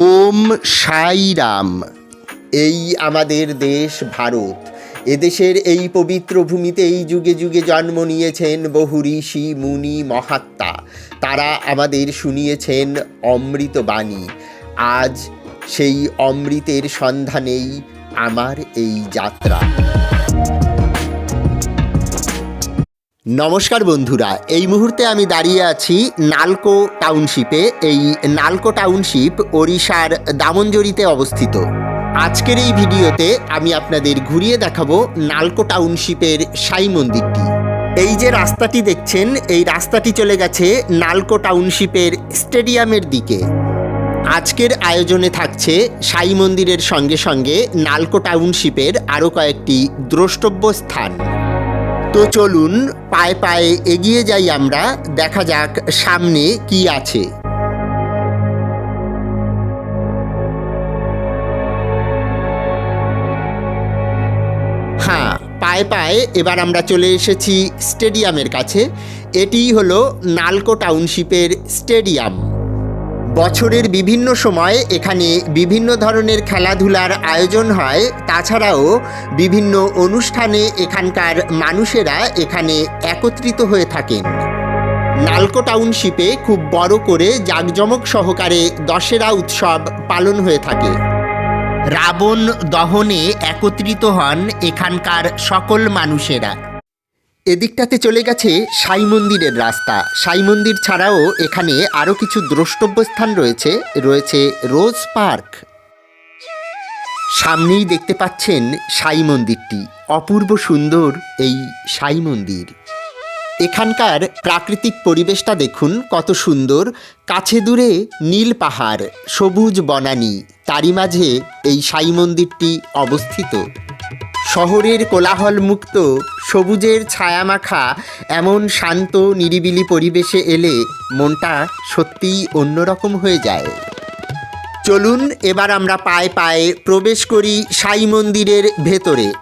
ওম সাই রাম এই আমাদের দেশ ভারত। এদেশের এই পবিত্র ভূমিতে এই যুগে যুগে জন্ম নিয়েছেন বহু ঋষি, মুনি, মহাত্মা। তারা আমাদের শুনিয়েছেন অমৃত বাণী আজ সেই অমৃতের সন্ধানেই আমার এই যাত্রা। নমস্কার বন্ধুরা, এই মুহূর্তে আমি দাঁড়িয়ে আছি নালকো টাউনশিপে। এই নালকো টাউনশিপ ওড়িশার দামনজরিতে অবস্থিত। আজকের এই ভিডিওতে আমি আপনাদের ঘুরিয়ে দেখাবো নালকো টাউনশিপের সাই মন্দিরটি। এই যে রাস্তাটি দেখছেন, এই রাস্তাটি চলে গেছে নালকো টাউনশিপের স্টেডিয়ামের দিকে। আজকের আয়োজনে থাকছে সাই মন্দিরের সঙ্গে সঙ্গে নালকো টাউনশিপের আরও কয়েকটি দ্রষ্টব্য স্থান। তো চলুন পায়ে পায়ে এগিয়ে যাই আমরা। দেখা যাক সামনে কি আছে। হ্যাঁ পায়ে পায়ে এবার আমরা চলে এসেছি স্টেডিয়ামের কাছে। এটিই হলো নালকো টাউনশিপের স্টেডিয়াম। বছরের বিভিন্ন সময় এখানে বিভিন্ন ধরনের খেলাধুলার আয়োজন হয়। তাছাড়াও বিভিন্ন অনুষ্ঠানে এখানকার মানুষেরা এখানে একত্রিত হয়ে থাকেন। নালকো টাউনশিপে খুব বড় করে জাঁকজমক সহকারে দশেরা উৎসব পালন হয়ে থাকে। রাবণ দহনে একত্রিত হন এখানকার সকল মানুষেরা। এদিকটাতে চলে গেছে সাই মন্দিরের রাস্তা। সাই মন্দির ছাড়াও এখানে আরও কিছু দ্রষ্টব্য স্থান রয়েছে। রয়েছে রোজ পার্ক। সামনেই দেখতে পাচ্ছেন সাই মন্দিরটি। অপূর্ব সুন্দর এই সাই মন্দির। এখানকার প্রাকৃতিক পরিবেশটা দেখুন, কত সুন্দর। কাছে দূরে নীল পাহাড়, সবুজ বনানী। তারই মাঝে এই সাই মন্দিরটি অবস্থিত। শহরের কোলাহল মুক্ত সবুজের ছায়ামাখা, এমন শান্ত, নিরিবিলি পরিবেশে এলে মনটা সত্যিই অন্যরকম হয়ে যায়। চলুন, এবার আমরা পায়ে পায়ে প্রবেশ করি সাই মন্দিরের ভেতরে।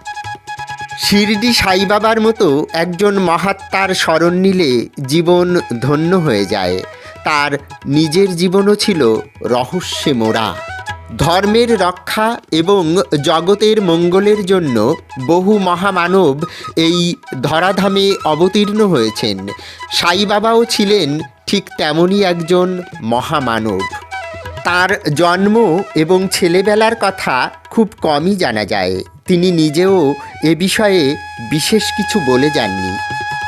শিরডি সাই বাবার মতো একজন মহাত্মার স্মরণ নিলে জীবন ধন্য হয়ে যায়। তার নিজের জীবনও ছিল রহস্যে মোড়া ধর্মের রক্ষা এবং জগতের মঙ্গলের জন্য বহু মহামানব এই ধরাধামে অবতীর্ণ হয়েছেন। সাই বাবাও ছিলেন ঠিক তেমনই একজন মহামানব। তার জন্ম এবং ছেলেবেলার কথা খুব কমই জানা যায়। তিনি নিজেও এ বিষয়ে বিশেষ কিছু বলে যাননি।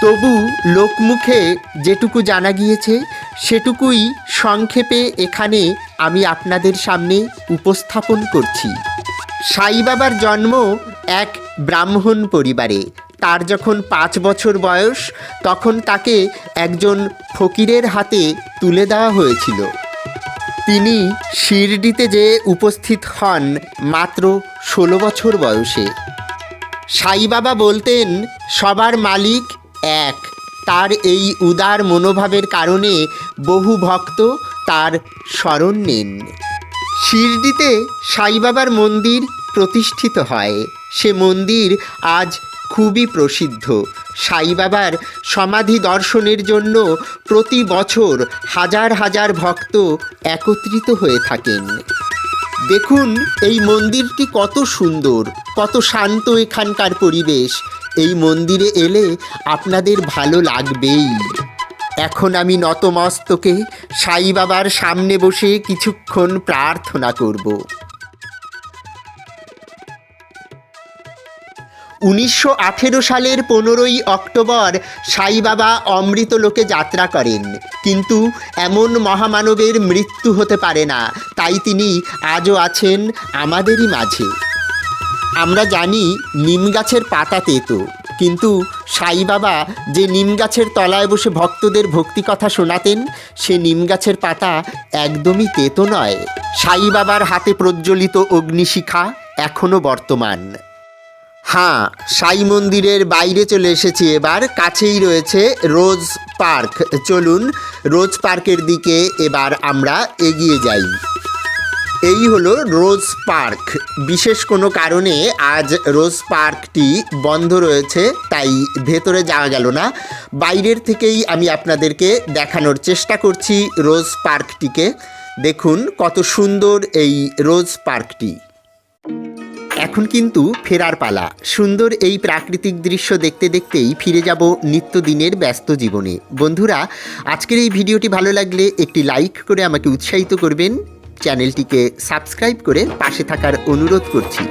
তবু লোকমুখে যেটুকু জানা গিয়েছে, সেটুকুই সংক্ষেপে এখানে আমি আপনাদের সামনে উপস্থাপন করছি। সাই বাবার জন্ম এক ব্রাহ্মণ পরিবারে। তার যখন পাঁচ বছর বয়স, তখন তাকে একজন ফকিরের হাতে তুলে দেওয়া হয়েছিল। তিনি শিরডিতে যে উপস্থিত হন মাত্র ষোলো বছর বয়সে। সাই বাবা বলতেন, সবার মালিক এক। তার এই উদার মনোভাবের কারণে বহু ভক্ত তার স্মরণ নেন। শিরডিতে সাই বাবার মন্দির প্রতিষ্ঠিত হয়। সে মন্দির আজ খুবই প্রসিদ্ধ। সাই বাবার সমাধি দর্শনের জন্য প্রতি বছর হাজার হাজার ভক্ত একত্রিত হয়ে থাকেন। দেখুন, এই মন্দিরটি কত সুন্দর, কত শান্ত এখানকার পরিবেশ। এই মন্দিরে এলে আপনাদের ভালো লাগবেই। এখন আমি নতমস্তকে সাই বাবার সামনে বসে কিছুক্ষণ প্রার্থনা করব। উনিশশো আঠেরো সালের পনেরোই অক্টোবর সাই বাবা অমৃত লোকে যাত্রা করেন। কিন্তু এমন মহামানবের মৃত্যু হতে পারে না, তাই তিনি আজও আছেন আমাদেরই মাঝে। আমরা জানি নিম গাছের পাতা তেতো, কিন্তু সাই বাবা যে নিম গাছের তলায় বসে ভক্তদের ভক্তি কথা শোনাতেন, সে নিম গাছের পাতা একদমই তেতো নয়। সাই বাবার হাতে প্রজ্বলিত অগ্নিশিখা এখনও বর্তমান। হ্যাঁ সাই মন্দিরের বাইরে চলে এসেছি এবার, কাছেই রয়েছে রোজ পার্ক। চলুন, রোজ পার্কের দিকে এবার আমরা এগিয়ে যাই। এই হলো রোজ পার্ক। বিশেষ কোনো কারণে আজ রোজ পার্কটি বন্ধ রয়েছে, তাই ভেতরে যাওয়া গেল না। বাইরের থেকেই আমি আপনাদেরকে দেখানোর চেষ্টা করছি রোজ পার্কটিকে। দেখুন কত সুন্দর এই রোজ পার্কটি। এখন কিন্তু ফেরার পালা। সুন্দর এই প্রাকৃতিক দৃশ্য দেখতে দেখতেই ফিরে যাব নিত্যদিনের ব্যস্ত জীবনে। বন্ধুরা, আজকের এই ভিডিওটি ভালো লাগলে একটি লাইক করে আমাকে উৎসাহিত করবেন। চ্যানেলটিকে সাবস্ক্রাইব করে পাশে থাকার অনুরোধ করছি।